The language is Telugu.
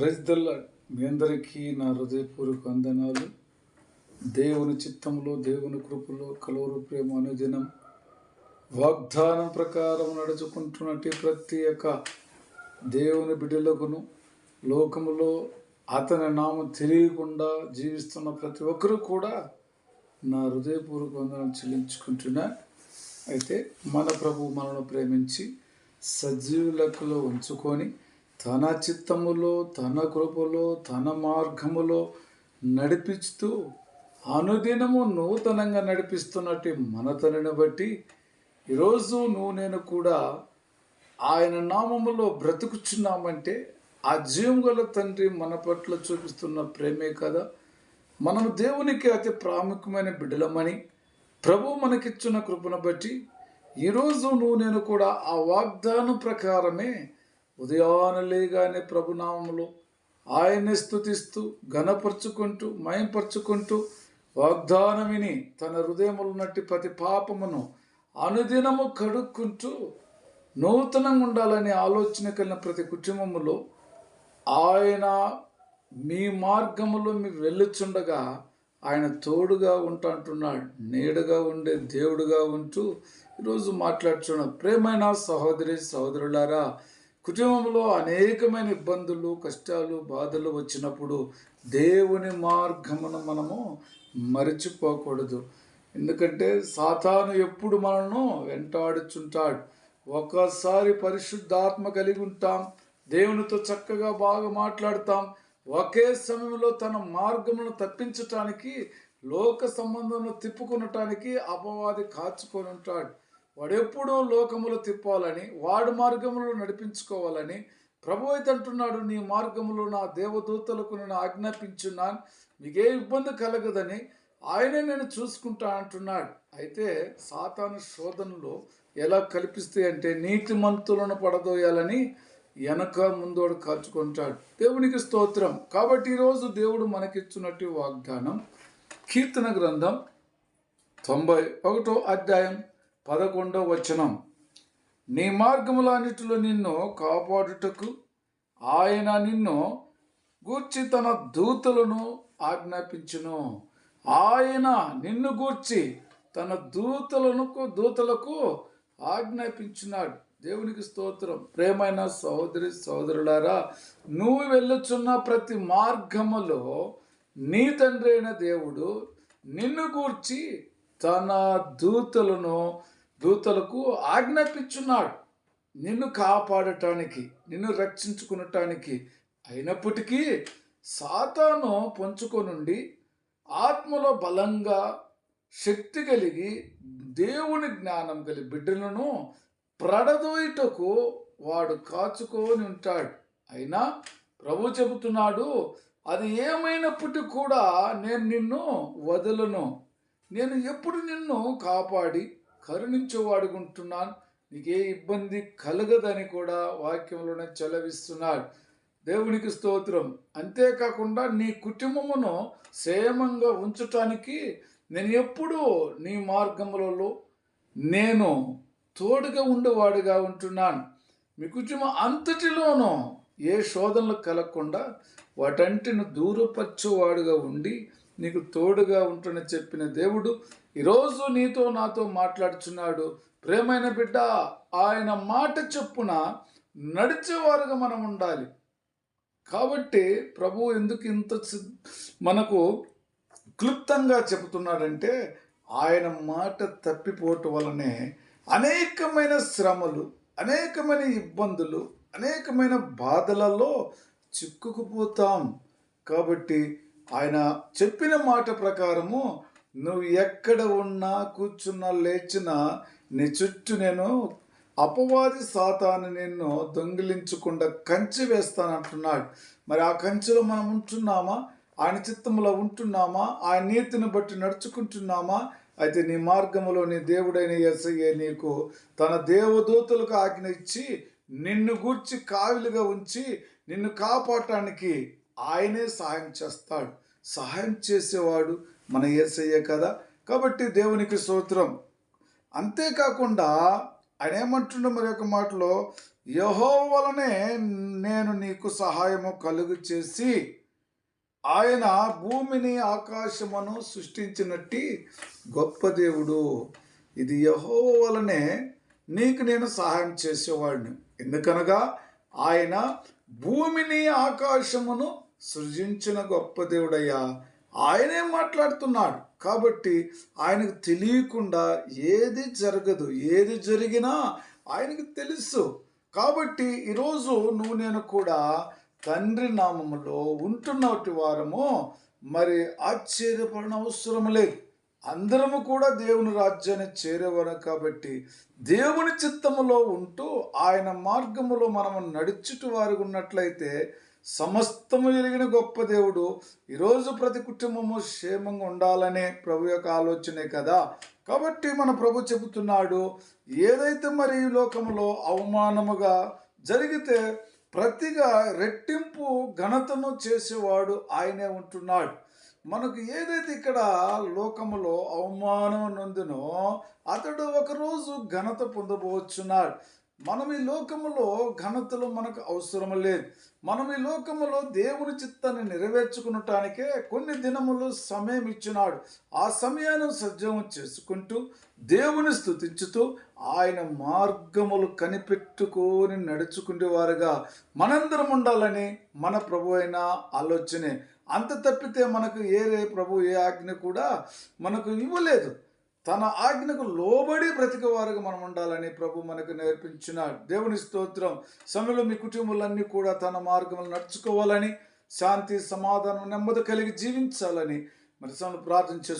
ప్రజల మీ అందరికీ నా హృదయపూర్వక వందనాలు. దేవుని చిత్తంలో దేవుని కృపలో కలవరు ప్రేమ అనుదినం. వాగ్దానం ప్రకారం నడుచుకుంటున్నట్టు ప్రతి ఒక్క దేవుని బిడ్డలకును లోకములో అతని నామం తెలియకుండా జీవిస్తున్న ప్రతి ఒక్కరూ కూడా నా హృదయపూర్వక వందనం చెల్లించుకుంటున్నా. అయితే మన ప్రభు మనను ప్రేమించి సజీవులకులో ఉంచుకొని తన చిత్తములో తన కృపలో తన మార్గములో నడిపిస్తూ అనుదినము నూతనంగా నడిపిస్తున్నట్టు మన తనని బట్టి ఈరోజు నువ్వు నేను కూడా ఆయన నామములో బ్రతుకుచున్నామంటే ఆ జీవం గల తండ్రి మన పట్ల చూపిస్తున్న ప్రేమే కదా. మనం దేవునికి అతి ప్రాముఖ్యమైన బిడ్డలమని ప్రభు మనకిచ్చిన కృపను బట్టి ఈరోజు నువ్వు నేను కూడా ఆ వాగ్దానం ప్రకారమే ఉదయాన లేగానే ప్రభునామములో ఆయన్ని స్థుతిస్తూ ఘనపరుచుకుంటూ మయంపరుచుకుంటూ వాగ్దానం విని తన హృదయములున్నట్టు ప్రతి పాపమును అనుదినము కడుక్కుంటూ నూతనంగా ఉండాలనే ఆలోచన కలిగిన ప్రతి కుటుంబములో ఆయన మీ మార్గములో మీరు వెళ్ళుచుండగా ఆయన తోడుగా ఉంటా అంటున్నాడు నీడగా ఉండే దేవుడుగా ఉంటూ ఈరోజు మాట్లాడుచున్న ప్రేమైన సహోదరి సహోదరులారా కుటుంబంలో అనేకమైన ఇబ్బందులు కష్టాలు బాధలు వచ్చినప్పుడు దేవుని మార్గమును మనము మరచిపోకూడదు. ఎందుకంటే సాతాను ఎప్పుడు మనను వెంటాడుచుంటాడు. ఒకసారి పరిశుద్ధాత్మ కలిగి ఉంటాం దేవునితో చక్కగా బాగా మాట్లాడతాం. ఒకే సమయంలో తన మార్గమును తప్పించటానికి లోక సంబంధంలో తిప్పుకొనటానికి అపవాది కాచుకొని ఉంటాడు. వాడెప్పుడూ లోకములు తిప్పాలని వాడు మార్గములో నడిపించుకోవాలని ప్రభు అంటున్నాడు నీ మార్గములో నా దేవదూతలకు నేను ఆజ్ఞాపించున్నాను మీకే ఇబ్బంది కలగదని ఆయనే నేను చూసుకుంటా అంటున్నాడు. అయితే సాతాను శోధనలో ఎలా కల్పిస్తాయి అంటే నీతి మంతులను పడదోయాలని వెనక ముందోడు కాచుకుంటాడు. దేవునికి స్తోత్రం. కాబట్టి ఈరోజు దేవుడు మనకిచ్చినట్టు వాగ్దానం కీర్తన గ్రంథం తొంభై ఒకటో అధ్యాయం పదకొండో వచనం. నీ మార్గములన్నిటిలో నిన్ను కాపాడుటకు ఆయన నిన్ను గూర్చి తన దూతలను ఆజ్ఞాపించును. ఆయన నిన్ను గూర్చి తన దూతలను దూతలకు ఆజ్ఞాపించినాడు. దేవునికి స్తోత్రం. ప్రేమైన సహోదరి సహోదరులారా నువ్వు వెళ్ళుచున్న ప్రతి మార్గములో నీ తండ్రి అయిన దేవుడు నిన్ను గూర్చి తన దూతలను దూతలకు ఆజ్ఞాపించున్నాడు. నిన్ను కాపాడటానికి నిన్ను రక్షించుకునటానికి అయినప్పటికీ సాతాను పొంచుకొనుండి ఆత్మలో బలంగా శక్తి కలిగి దేవుని జ్ఞానం కలిగి బిడ్డలను ప్రడదోయుటకు వాడు కాచుకొని ఉంటాడు. అయినా ప్రభు చెబుతున్నాడు అది ఏమైనప్పటికీ కూడా నేను నిన్ను వదలను. నేను ఎప్పుడు నిన్ను కాపాడి కరుణించేవాడుకుంటున్నాను నీకే ఇబ్బంది కలగదని కూడా వాక్యంలోనే చెలవిస్తున్నాడు. దేవునికి స్తోత్రం. అంతేకాకుండా నీ కుటుంబమును క్షేమంగా ఉంచటానికి నేను ఎప్పుడూ నీ మార్గములలో నేను తోడుగా ఉండేవాడుగా ఉంటున్నాను. మీ కుటుంబం అంతటిలోనూ ఏ శోధనలు కలగకుండా వాటంటిని దూరపరిచేవాడుగా ఉండి నీకు తోడుగా ఉంటున్న చెప్పిన దేవుడు ఈరోజు నీతో నాతో మాట్లాడుచున్నాడు. ప్రేమైన బిడ్డ ఆయన మాట చొప్పున నడిచేవారుగా మనం ఉండాలి. కాబట్టి ప్రభు ఎందుకు ఇంత సి- మనకు క్లుప్తంగా చెబుతున్నాడంటే ఆయన మాట తప్పిపోవటం వలనే అనేకమైన శ్రమలు అనేకమైన ఇబ్బందులు అనేకమైన బాధలలో చిక్కుకుపోతాం. కాబట్టి ఆయన చెప్పిన మాట ప్రకారము నువ్వు ఎక్కడ ఉన్నా కూర్చున్నా లేచినా నీ చుట్టూ నేను అపవాది సాతాను నిన్ను దొంగిలించకుండా కంచి వేస్తానంటున్నాడు మరి ఆ కంచెలో మనం ఉంటున్నామా? ఆయన చిత్తంలో ఉంటున్నామా? ఆయన నీతిని బట్టి నడుచుకుంటున్నామా? అయితే నీ మార్గములో నీ దేవుడైన ఎస్ఐఏ నీకు తన దేవదూతలకు ఆజ్ఞ ఇచ్చి నిన్ను గూర్చి కావిలుగా ఉంచి నిన్ను కాపాడటానికి ఆయనే సహాయం చేస్తాడు. సహాయం చేసేవాడు మన ఏసయ్యే కదా. కాబట్టి దేవునికి స్తోత్రం. అంతేకాకుండా ఆయన ఏమంటుండో మరి ఒక మాటలో యహో వలనే నేను నీకు సహాయము కలుగు చేసి ఆయన భూమిని ఆకాశమును సృష్టించినట్టి గొప్ప దేవుడు. ఇది యహో వలనే నీకు నేను సహాయం చేసేవాడిని. ఎందుకనగా ఆయన భూమిని ఆకాశమును సృజించిన గొప్ప దేవుడయ్యా. ఆయనే మాట్లాడుతున్నాడు. కాబట్టి ఆయనకు తెలియకుండా ఏది జరగదు ఏది జరిగినా ఆయనకు తెలుసు. కాబట్టి ఈరోజు నువ్వు నేను కూడా తండ్రి నామములో ఉంటున్నటి వారము. మరి ఆశ్చర్యపడిన అవసరం లేదు. అందరము కూడా దేవుని రాజ్యాన్ని చేరేవారు కాబట్టి దేవుని చిత్తములో ఉంటూ ఆయన మార్గములో మనము నడుచుట వారు ఉన్నట్లయితే సమస్తము ఎరిగిన గొప్ప దేవుడు. ఈరోజు ప్రతి కుటుంబము క్షేమంగా ఉండాలనే ప్రభు యొక్క ఆలోచనే కదా. కాబట్టి మన ప్రభు చెబుతున్నాడు ఏదైతే మరి ఈ లోకములో అవమానముగా జరిగితే ప్రతిగా రెట్టింపు ఘనతను చేసేవాడు ఆయనే ఉంటున్నాడు. మనకు ఏదైతే ఇక్కడ లోకములో అవమానం నందునో అతడు ఒకరోజు ఘనత పొందబోచున్నాడు. మనం ఈ లోకములో ఘనతలు మనకు అవసరం లేదు. మనం ఈ లోకములో దేవుని చిత్తాన్ని నెరవేర్చుకునటానికే కొన్ని దినములు సమయం ఇచ్చినాడు. ఆ సమయాన్ని సజ్జం చేసుకుంటూ దేవుని స్థుతించుతూ ఆయన మార్గములు కనిపెట్టుకొని నడుచుకునేవారుగా మనందరం ఉండాలని మన ప్రభు అయిన ఆలోచనే. అంత తప్పితే మనకు ఏ ప్రభు ఏ ఆజ్ఞ కూడా మనకు ఇవ్వలేదు. తన ఆజ్ఞకు లోబడి బ్రతికేవారుగా మనం ఉండాలని ప్రభు మనకు నేర్పించిన దేవుని స్తోత్రం. సమయంలో మీ కుటుంబాలన్నీ కూడా తన మార్గంలో నడుచుకోవాలని శాంతి సమాధానం నెమ్మది కలిగి జీవించాలని మరి సమయంలో ప్రార్థన చేస్తూ